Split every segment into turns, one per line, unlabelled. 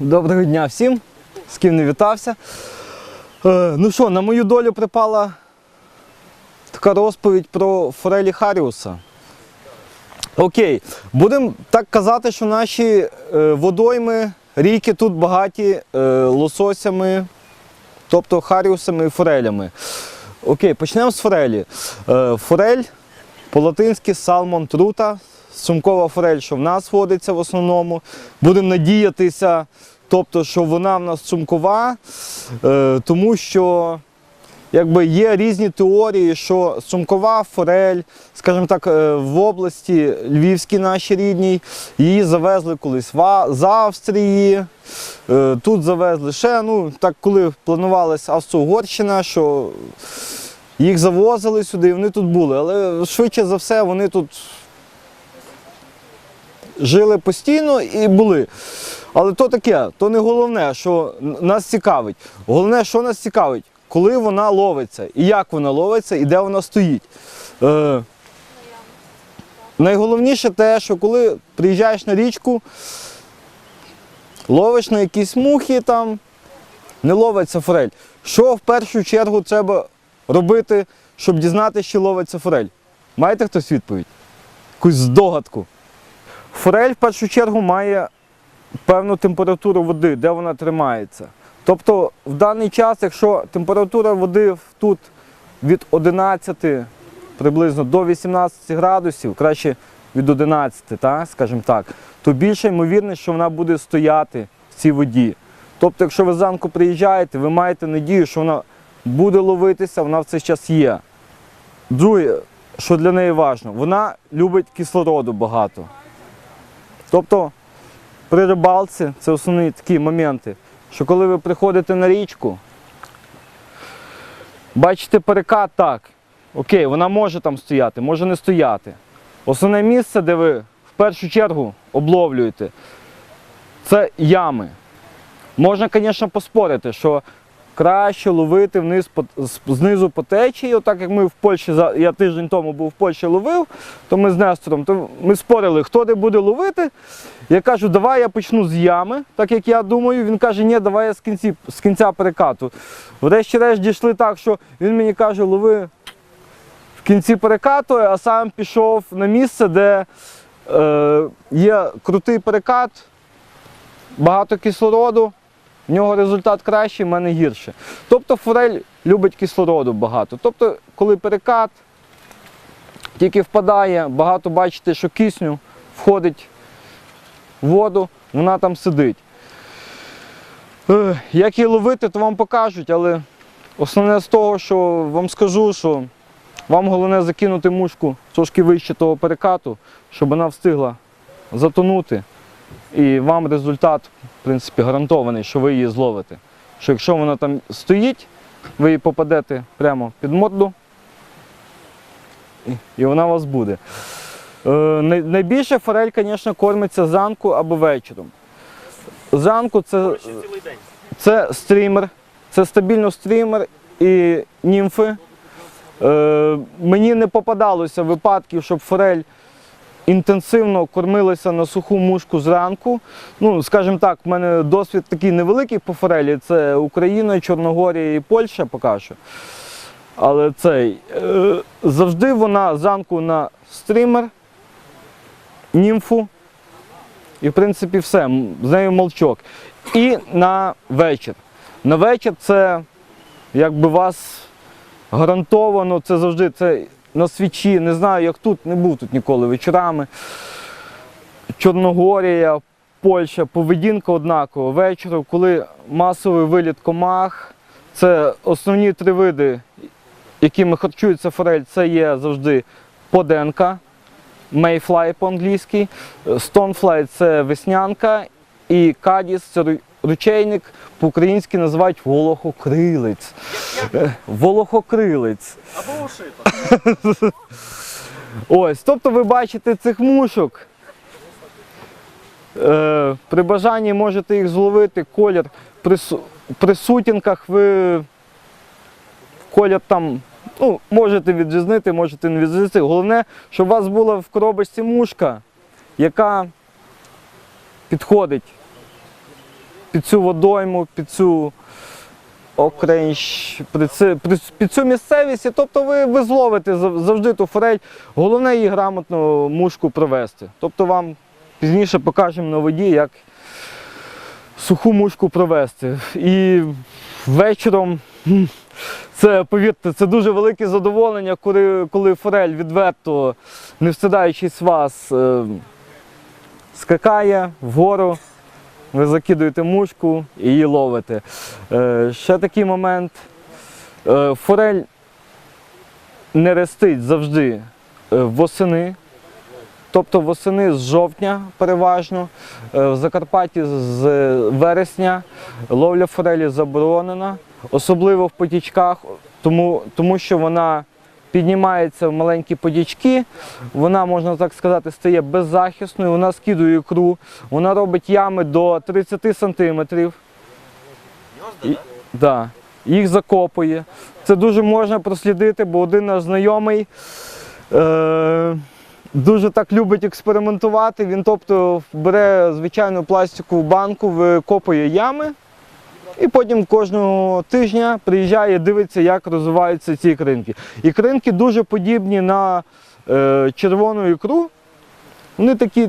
Доброго дня всім, з ким не вітався. Е, ну що, на мою долю припала така розповідь про Форелі Харіуса. Окей, будемо так казати, що наші е, водойми, ріки тут багаті е, лососями, тобто харіусами і форелями. Окей, почнемо з форелі. Е, форель по-латинськи салмон трута, сумкова форель, що в нас водиться в основному. Будемо надіятися, тобто, що вона в нас сумкова, е, тому що якби є різні теорії, що сумкова форель, скажімо так, е, в області Львівській нашій рідній, її завезли колись з Австрії. Е, Тут завезли ще, ну так коли планувалася Австро-Угорщина, що їх завозили сюди, і вони тут були. Але швидше за все вони тут жили постійно і були. Але то таке, то не головне, що нас цікавить. Головне, що нас цікавить, коли вона ловиться, і як вона ловиться, і де вона стоїть. Е, найголовніше те, що коли приїжджаєш на річку, ловиш на якісь мухи там, не ловиться форель. Що в першу чергу треба робити, щоб дізнатися, чи ловиться форель? Маєте хтось відповідь? Якусь здогадку. Форель в першу чергу має певну температуру води, де вона тримається. Тобто в даний час, якщо температура води тут від 11 приблизно до 18 градусів, краще від 11, так, скажімо так, то більша ймовірність, що вона буде стояти в цій воді. Тобто, якщо ви зранку приїжджаєте, ви маєте надію, що вона буде ловитися, вона в цей час є. Друге, що для неї важливо, вона любить кислороду багато. Тобто при рибалці це основні такі моменти, що коли ви приходите на річку, бачите перекат так. Окей, вона може там стояти, може не стояти. Основне місце, де ви в першу чергу обловлюєте, це ями. Можна, звісно, поспорити, що краще ловити вниз по- знизу по течії. Отак як ми в Польщі, я тиждень тому був в Польщі ловив, то ми з Нестором, то ми спорили, хто де буде ловити. Я кажу, давай я почну з ями, так як я думаю. Він каже, ні, давай я з, кінці, з кінця перекату. Врешті-решт дійшли так, що він мені каже, лови в кінці перекату, а сам пішов на місце, де е, є крутий перекат, багато кислороду. В нього результат кращий, в мене гірше. Тобто форель любить кислороду багато. Тобто, коли перекат тільки впадає, багато бачите, що кисню входить в воду, вона там сидить. Як її ловити, то вам покажуть, але основне з того, що вам скажу, що вам головне закинути мушку трошки вище того перекату, щоб вона встигла затонути. І вам результат, в принципі, гарантований, що ви її зловите. Що якщо вона там стоїть, ви її попадете прямо під морду, і- вона у вас буде. Е, найбільше форель, звісно, кормиться зранку або вечором. Зранку це, це стрімер, це стабільно стрімер і німфи. Е, мені не попадалося випадків, щоб форель інтенсивно кормилася на суху мушку зранку. Ну, скажімо так, в мене досвід такий невеликий по форелі. Це Україна, Чорногорія і Польща поки що. Але цей е, завжди вона зранку на стрімер, німфу. І, в принципі, все. З нею молчок. І на вечір. На вечір це якби вас гарантовано, це завжди це на свічі. Не знаю, як тут, не був тут ніколи вечорами. Чорногорія, Польща, поведінка однакова. Вечором, коли масовий виліт комах, це основні три види, якими харчується форель, це є завжди поденка, Mayfly по-англійськи, Stonefly – це веснянка і кадіс це ручейник, по-українськи називають волохокрилець. Волохокрилець.
Або ошито.
Ось, тобто ви бачите цих мушок. Е, при бажанні можете їх зловити, колір при, при сутінках ви колір там ну, можете відрізнити, можете не відрізнити. Головне, щоб у вас була в коробочці мушка, яка підходить під цю водойму, під цю окренщ, під, цю- місцевість. Тобто ви, ви зловите завжди ту форель. Головне її грамотно мушку провести. Тобто вам пізніше покажемо на воді, як суху мушку провести. І вечором. Це, повірте, це дуже велике задоволення, коли, коли форель відверто, не встидаючись вас, е, скакає вгору, ви закидуєте мушку і її ловите. Е, ще такий момент. Е, форель не рестить завжди е, восени. Тобто восени з жовтня переважно, в Закарпатті з вересня ловля форелі заборонена, особливо в потічках, тому, тому що вона піднімається в маленькі потічки, вона, можна так сказати, стає беззахисною, вона скидує ікру, вона робить ями до 30 сантиметрів. І- Да, їх закопує. Це дуже можна прослідити, бо один наш знайомий е, дуже так любить експериментувати. Він тобто бере звичайну пластикову банку, викопує ями і потім кожного тижня приїжджає, дивиться, як розвиваються ці ікринки. Ікринки дуже подібні на е, червону ікру. Вони такі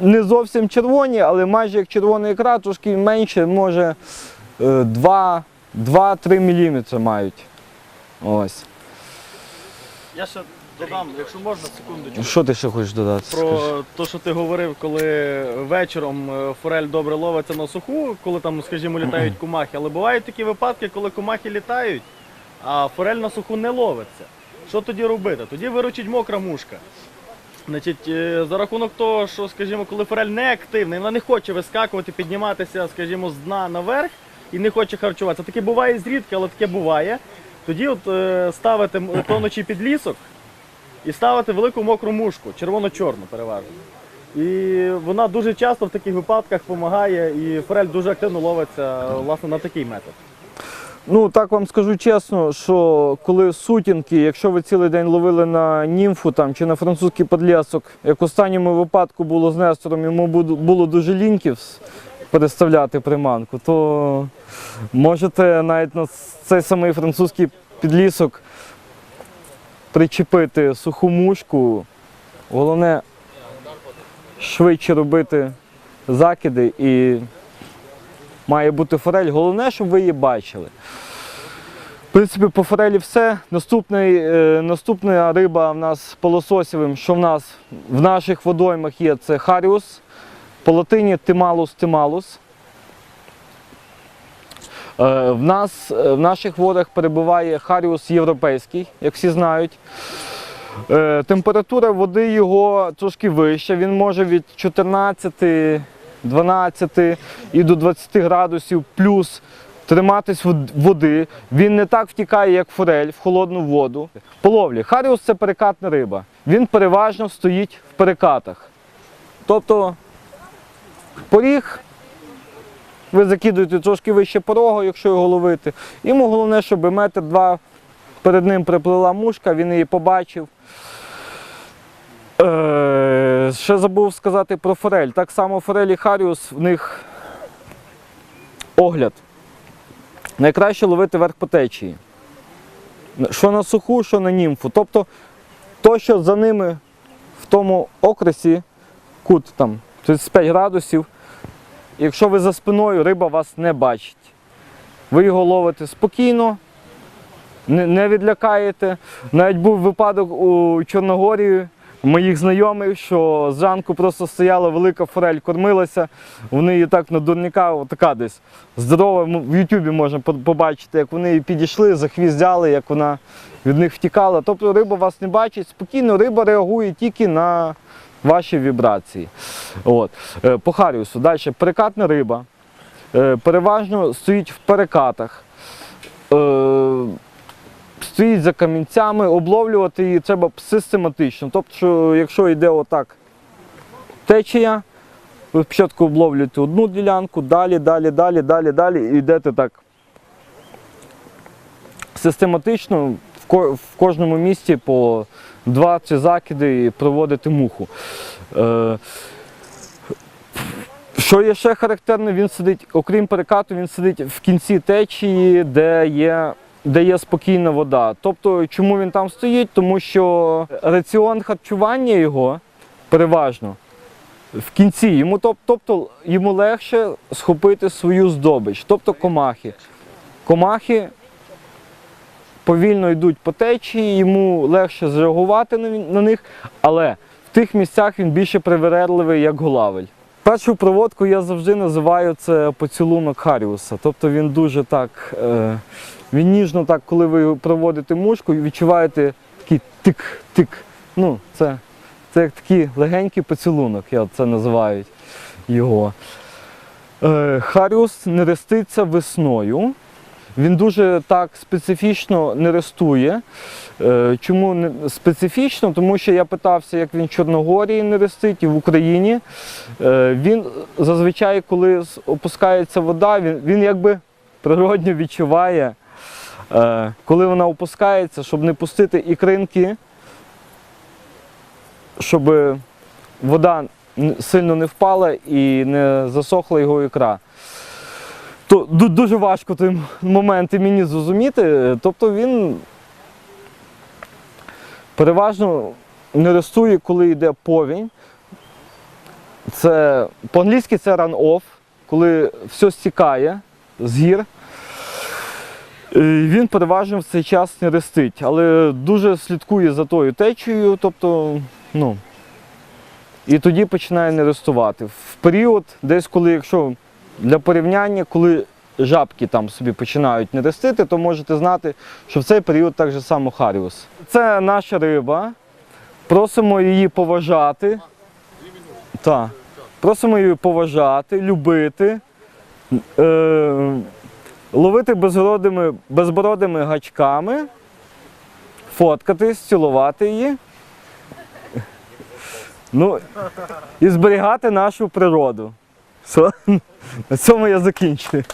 не зовсім червоні, але майже як червона ікра, трошки менше, може е, 2-3 мм мають. Ось.
Я ще додам, якщо можна, секундочку.
Що ти ще хочеш додати? Скажи.
Про те, що ти говорив, коли вечором е, форель добре ловиться на суху, коли там, скажімо, літають кумахи. Але бувають такі випадки, коли кумахи літають, а форель на суху не ловиться. Що тоді робити? Тоді виручить мокра мушка. Значить, е, за рахунок того, що, скажімо, коли форель не активна, вона не хоче вискакувати, підніматися, скажімо, з дна наверх і не хоче харчуватися. Таке буває зрідка, але таке буває. Тоді от е, ставити тонучий підлісок і ставити велику мокру мушку, червоно-чорну переважно. І вона дуже часто в таких випадках допомагає, і форель дуже активно ловиться власне на такий метод.
Ну так вам скажу чесно, що коли сутінки, якщо ви цілий день ловили на німфу там, чи на французький подлєсок, як в останньому випадку було з Нестором, йому було дуже ліньки вс- переставляти приманку, то можете навіть на цей самий французький підлісок причепити суху мушку. Головне швидше робити закиди і має бути форель. Головне, щоб ви її бачили. В принципі, по форелі все. Наступний, е, наступна риба в нас по лососєвим, що в нас в наших водоймах є, це харіус, по латині тималус тималус. Е, в нас е, в наших водах перебуває харіус європейський, як всі знають. Е, температура води його трошки вища, він може від 14, 12 і до 20 градусів плюс триматись води. Він не так втікає, як форель в холодну воду. По ловлі. Харіус це перекатна риба. Він переважно стоїть в перекатах. Тобто поріг ви закидуєте трошки вище порогу, якщо його ловити. Йому головне, щоб метр два перед ним приплила мушка, він її побачив. Е, ще забув сказати про форель. Так само форель і Харіус, в них огляд. Найкраще ловити верх по течії. Що на суху, що на німфу. Тобто то, що за ними в тому окресі, кут там 35 градусів, якщо ви за спиною, риба вас не бачить. Ви його ловите спокійно, не, відлякаєте. Навіть був випадок у Чорногорії моїх знайомих, що зранку просто стояла велика форель, кормилася. Вони її так на дурника, така десь здорова. В Ютубі можна побачити, як вони її підійшли, за хвіст взяли, як вона від них втікала. Тобто риба вас не бачить, спокійно риба реагує тільки на ваші вібрації. От. Е, По Харіусу. Далі перекатна риба. Е, Переважно стоїть в перекатах. Е, стоїть за камінцями, обловлювати її треба систематично. Тобто, якщо йде отак течія, ви спочатку обловлюєте одну ділянку, далі, далі, далі, далі, далі, і йдете так систематично в кожному місці по 2-3 закиди і проводити муху. Е, Що є ще характерно, він сидить, окрім перекату, він сидить в кінці течії, де є, де є спокійна вода. Тобто, чому він там стоїть? Тому що раціон харчування його переважно в кінці. Йому, тобто, йому легше схопити свою здобич, тобто комахи. Комахи повільно йдуть по течії, йому легше зреагувати на, них, але в тих місцях він більше привередливий, як голавель. Першу проводку я завжди називаю це поцілунок Харіуса. Тобто він дуже так, е, він ніжно так, коли ви проводите мушку, відчуваєте такий тик-тик. Ну, це, це як такий легенький поцілунок, я це називаю його. Е, Харіус нереститься весною. Він дуже так специфічно не рестує. Е, Чому не специфічно? Тому що я питався, як він в Чорногорії не рестить і в Україні. Е, Він зазвичай, коли опускається вода, він, він якби природньо відчуває, е, коли вона опускається, щоб не пустити ікринки, щоб вода сильно не впала і не засохла його ікра. То дуже важко той момент і мені зрозуміти. Тобто він переважно не рестує, коли йде повінь. Це по-англійськи це run-off, коли все стікає з гір. І Він переважно в цей час не рестить, але дуже слідкує за тою течією, тобто, ну, і тоді починає не рестувати. В період, десь коли, якщо для порівняння, коли жабки там собі починають не рестити, то можете знати, що в цей період так же само Харіус. Це наша риба. Просимо її поважати. Так. Просимо її поважати, любити, е, ловити безбородими, безбородими гачками, фоткатись, цілувати її. Ну, і зберігати нашу природу. Все, на цьому я закінчую.